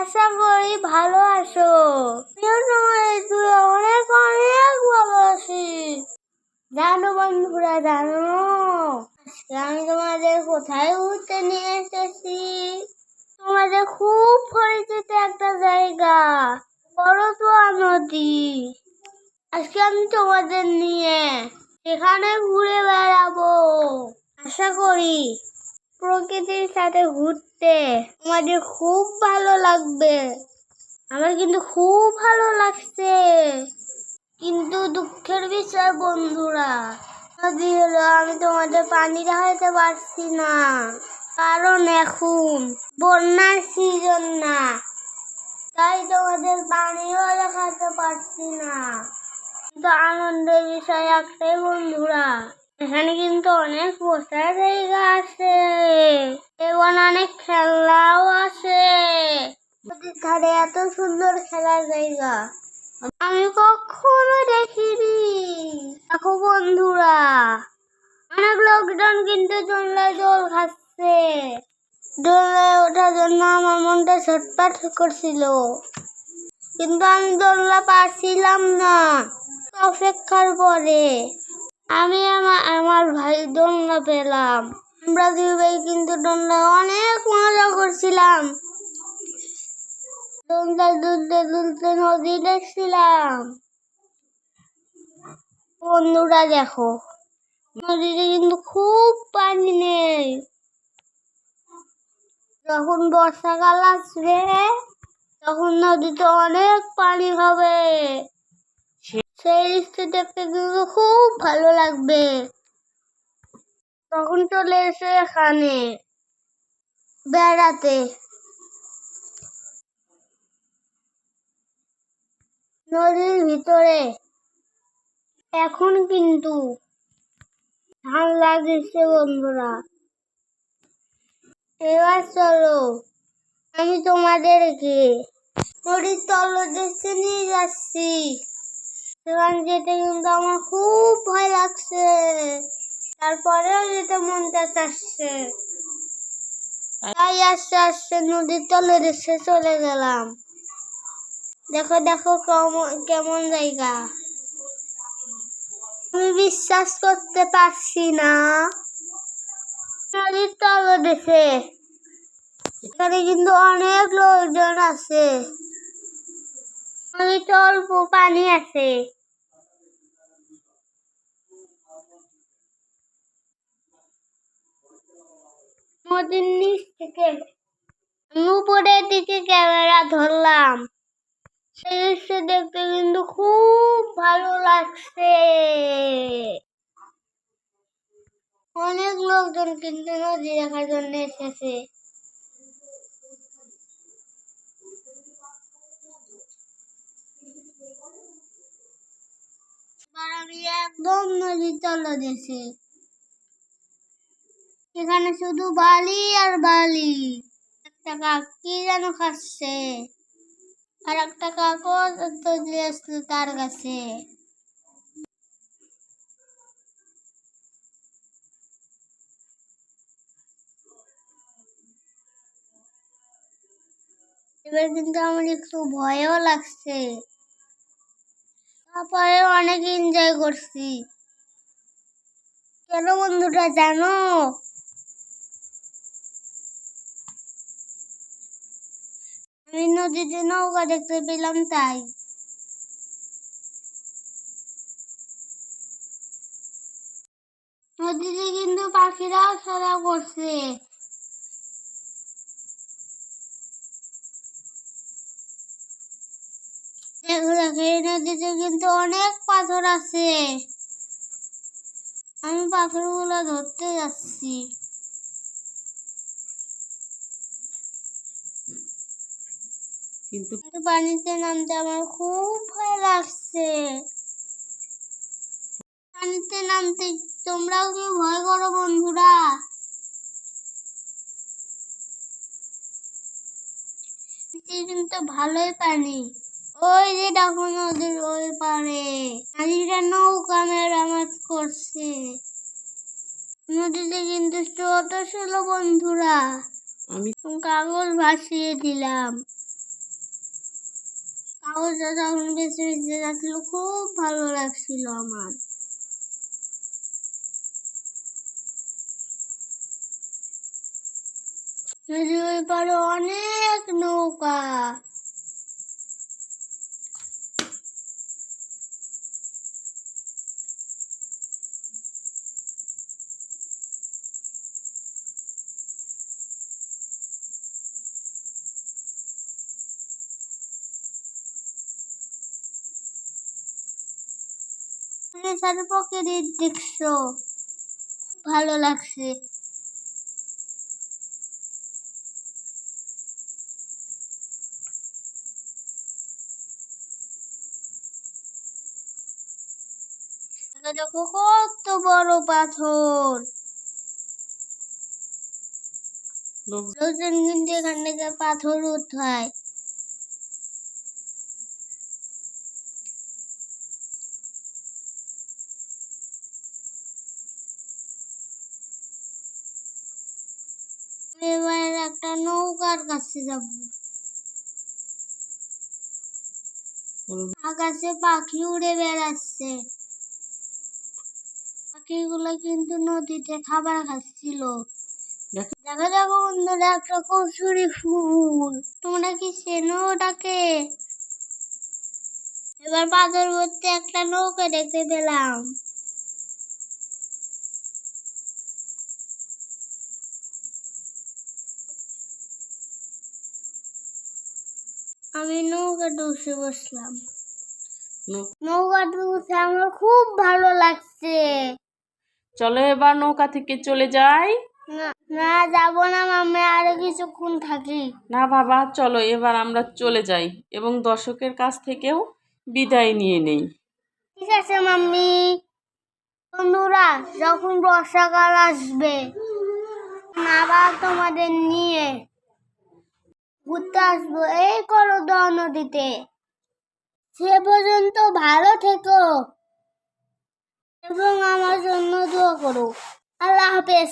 আশা করি ভালো আছো। অনেক অনেক ভালোবাসি জানো বন্ধুরা, জানো? আমি তোমাদের কোথায় ঘুরতে নিয়ে এসেছি? তোমাদের খুব পরিচিত একটা জায়গা বড় তো নদী। আজকে আমি তোমাদের নিয়ে সেখানে ঘুরে বেড়াবো। আশা করি প্রকৃতির সাথে ঘুরতে আমাদের খুব ভালো লাগবে। আমার কিন্তু খুব ভালো লাগছে। কিন্তু দুঃখের বিষয় বন্ধুরা নদী হলো আমি তোমাদের পানি দেখাতে পারছি না। কারণ এখন বন্যার সিজন না, তাই তোমাদের পানিও দেখাতে পারছি না। কিন্তু আনন্দের বিষয় একটাই বন্ধুরা এখানে কিন্তু অনেক বসার জায়গা আছে। এবং অনেক খেলনাও আছে। নদীর ধারে এত সুন্দর খেলার জায়গা। আমি কখনো দেখিনি। দেখো বন্ধুরা অনেক লোকজন কিন্তু দোলনায় জল খাচ্ছে। দোলনায় ওঠার জন্য আমার মনটা ছটপাট করছিল। কিন্তু আমি দোলনা পারছিলাম না। অপেক্ষার পরে আমি আমার আমার ভাই দোলনা পেলাম। আমরা দুই ভাই কিন্তু দোলনা অনেক মজা করছিলাম। দোলনা দুলতে দুলতে নদী দেখছিলাম। বন্ধুরা দেখো, নদীতে কিন্তু খুব পানি নেই। যখন বর্ষাকাল আসবে, তখন নদীতে অনেক পানি হবে। খুব ভালো লাগবে। তখন চলে এসে এখানে বেড়াতে। নদীর ভিতরে। এখন কিন্তু ঠান্ডা গ্রীষ্ম বন্ধুরা। এবার চলো আমি তোমাদেরকে নদীর তলদেশে নিয়ে যাচ্ছি। সেখানে যেতে কিন্তু আমার খুব ভয় লাগছে। তারপরেও যেতে মনটা চাচ্ছে। তাই আস্তে আস্তে নদীর তলে দেশে চলে গেলাম। দেখো দেখো কেমন জায়গা। আমি বিশ্বাস করতে পারছি না। নদীর তলদেশে এখানে কিন্তু অনেক লোকজন আছে। নদীতে অল্প পানি আছে। নদীর নিচ থেকে উপরের দিকে ক্যামেরা ধরলাম। দৃশ্য দেখতে কিন্তু খুব ভালো লাগছে। অনেক লোকজন কিন্তু নদী দেখার জন্য এসেছে। একদম নদীর তলদেশে এখানে শুধু বালি আর বালি। একটা কাক কি যেন খাচ্ছে। আর একটা কাগজ তো দিয়ে আসলো তার কাছে। এবার কিন্তু আমার একটু ভয়ও লাগছে। তারপরে অনেক এনজয় করছি। কেন বন্ধুরা জানো? আমি নদীতে নৌকা দেখতে পেলাম তাই নদীতে কিন্তু পাখিরাও খেলা করছে নদীতে কিন্তু অনেক পাথর আছে আমি পাথরগুলো ধরতে যাচ্ছি কিন্তু পানিতে নামতে আমার খুব ভয় লাগছে। পানিতে নামতে তোমরাও কি ভয় করো বন্ধুরা। কিন্তু ভালোই পানি। ওই যে দেখো নদীর ওই পারে। নারীরা নৌকা মেরামত করছে। নদীতে কিন্তু ছোট ছিল বন্ধুরা। আমি কাগজ ভাসিয়ে দিলাম। আওয়াজটা যখন বেঁচে বেশি যাচ্ছিল খুব ভালো লাগছিল আমার। নদীর পারে অনেক নৌকা সাথে প্রকৃতির দৃশ্য। ভালো লাগছে। দেখো কত বড় পাথর। লোক লোকজন কিন্তু এখান থেকে পাথর উঠায়। একটা নৌকার কাছে যাব। আকাশে পাখি উড়ে বেড়াচ্ছে। পাখিগুলো কিন্তু নদীতে খাবার খাচ্ছিল। দেখো দেখো বন্ধুরা, একটা কচুরি ফুল। তোমরা কি চেনো ওটাকে? এবার পাথর ভর্তি একটা নৌকা দেখতে পেলাম। আমি নৌকাটা উঠে বসলাম। নৌ- নৌকাটা উঠে আমার খুব ভালো লাগছে। চলো এবার নৌকা থেকে চলে যাই। না না যাব না মামা আরও কিছুক্ষণ থাকি। না বাবা চলো এবার আমরা চলে যাই এবং দর্শকের কাছ থেকেও বিদায় নিয়ে নেই। ঠিক আছে মাম্মি। বন্ধুরা যখন বর্ষাকাল আসবে আবার তোমাদের নিয়ে ঘুরতে আসব এই করদোয়া নদীতে। সে পর্যন্ত ভালো থেকো। এবং আমার জন্য দোয়া করো। আল্লাহ হাফেজ।